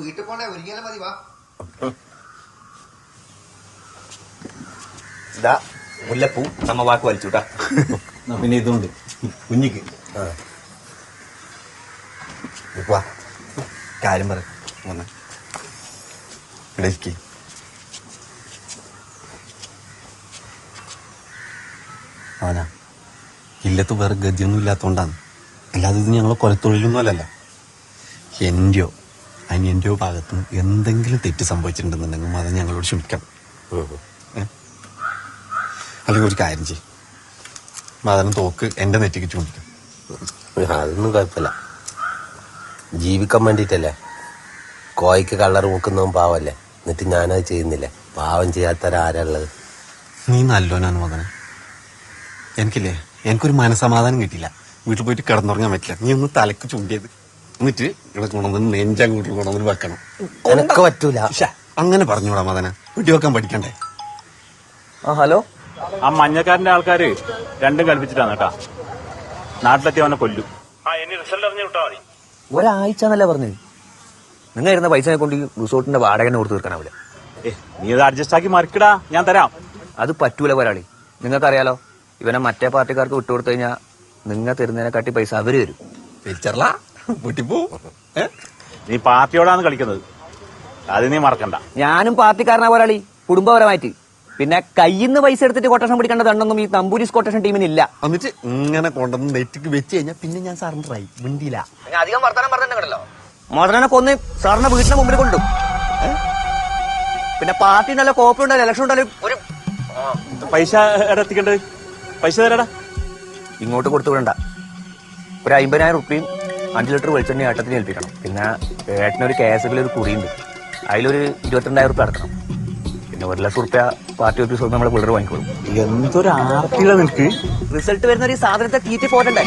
വീട്ടിൽ പോണ്ടേ ഒരുങ്ങിയാലും മതി വാ. ഇതാ മുല്ലപ്പൂ നമ്മ വാക്ക് വലിച്ചുട്ടാ പിന്നെ ഇതുണ്ട്. കുഞ്ഞിക്ക്. വാ. കാര്യം പറ. വന്ന്. അവനാ. ഇല്ലത്ത് വേറെ ഗതിയൊന്നും ഇല്ലാത്തോണ്ടാണ്. അല്ലാതെ ഇത് ഞങ്ങളെ കൊലത്തൊഴിലൊന്നും അല്ലല്ലോ എന്റെയോ. അനിയന്റെയോ ഭാഗത്ത് നിന്ന് എന്തെങ്കിലും തെറ്റ് സംഭവിച്ചിട്ടുണ്ടെന്നുണ്ടെങ്കിൽ അത് ഞങ്ങളോട് ക്ഷമിക്കണം? അല്ലെങ്കിൽ ഒരു കാര്യം ചെയ്യും. മാതാവിന് തോക്ക് എന്റെ നെറ്റിക്ക് ചൂണ്ടിക്കും. അതൊന്നും കുഴപ്പമില്ല. ജീവിക്കാൻ വേണ്ടിയിട്ടല്ലേ? കോയ്ക്ക് കള്ളർ മുക്കുന്നവൻ പാവല്ലേ? എന്നിട്ട് ഞാനത് ചെയ്യുന്നില്ലേ? പാവം ചെയ്യാത്തവരാരുള്ളത് നീ നല്ലോനാണ് മകനെ. എനിക്കില്ലേ? എനിക്കൊരു മനസമാധാനം കിട്ടിയില്ല. വീട്ടിൽ പോയിട്ട് കിടന്നുറങ്ങാൻ പറ്റില്ല. നീ ഒന്ന് തലക്ക് ചൂണ്ടിയത്. എന്നിട്ട് ഇവിടെ കൊണ്ടുവന്ന് നെഞ്ചങ്ങോട്ട് കൊണ്ടുവന്ന് വെക്കണം. എനക്ക് പറ്റൂല. അങ്ങനെ പറഞ്ഞൂടാ മദന. വീട്ടിൽ വെക്കാൻ പഠിക്കണ്ടേ? ആ ഹലോ? ആ മഞ്ഞക്കാരന്റെ ആൾക്കാര് രണ്ടും കൽപ്പിച്ചിട്ടാണ് കേട്ടാ. നാട്ടിലെത്തി അവനെ കൊല്ലും. ഒരാഴ്ച എന്നല്ലേ പറഞ്ഞത് നിങ്ങൾ ഇരുന്ന പൈസ കൊണ്ട് ഈ റിസോർട്ടിന്റെ വാടക കൊടുത്തു തീർക്കാനാവില്ല ഏ നീ അത് അഡ്ജസ്റ്റ് ആക്കി മറിക്കടാ. ഞാൻ തരാം. അത് പറ്റൂല ഒരാളി നിങ്ങൾക്കറിയാലോ ഇവനെ മറ്റേ പാർട്ടിക്കാർക്ക് വിട്ടുകൊടുത്തു കഴിഞ്ഞാൽ നിങ്ങൾ തരുന്നതിനെക്കാട്ടി പൈസ അവർ തരും. തിരിച്ചറല വീട്ടിൽ നീ പാർട്ടിയോടാണ് കളിക്കുന്നത്. അത് നീ മറക്കണ്ട. ഞാനും പാർട്ടിക്കാരനാ പോരാളി. കുടുംബപരമായിട്ട്. പിന്നെ കയ്യിന്ന് നിന്ന് പൈസ എടുത്തിട്ട് കൊട്ടേഷൻ പിടിക്കേണ്ട തണ്ടൊന്നും ഈ തമ്പൂരിസ് കൊട്ടേഷൻ ടീമിനില്ല. എന്നിട്ട് ഇങ്ങനെ കൊണ്ടുവന്ന് നെറ്റിക്ക് വെച്ച് കഴിഞ്ഞാൽ പിന്നെ ഞാൻ സാറിന് മിണ്ടിയില്ല. അധികം വർത്തമാനം പറഞ്ഞിട്ടുണ്ടല്ലോ. മോദനെ കൊന്ന് സാറിന്റെ വീട്ടിന് മുമ്പിൽ കൊണ്ടു. പിന്നെ പാർട്ടി നല്ല കോപ്പി ഉണ്ടല്ലോ ഇലക്ഷൻ ഉണ്ടല്ലോ. ഒരു പൈസ എത്തിക്കണ്ടേ. പൈസ തരാടാ. ഇങ്ങോട്ട് കൊടുത്തു വിടണ്ട. ഒരു അമ്പതിനായിരം റുപ്യയും അഞ്ച് ലിറ്റർ വെളിച്ചെണ്ണ ആട്ടത്തിന് ഏൽപ്പിക്കണം. പിന്നെ ഏട്ടനൊരു കെ എസ് ഒരു കുറിയുണ്ട്. അതിലൊരു ഇരുപത്തിരണ്ടായിരം റുപ്യ അടക്കണം. പിന്നെ ഒരു ലക്ഷം റുപ്യ പാർട്ടി ഓഫീസ് നമ്മളെ പിള്ളേർ വാങ്ങിക്കോളും. എന്തൊരു ആർത്തിയുടെ നിനക്ക്? റിസൾട്ട് വരുന്ന ഒരു സാധനത്തെ തീറ്റി പോരണ്ടേ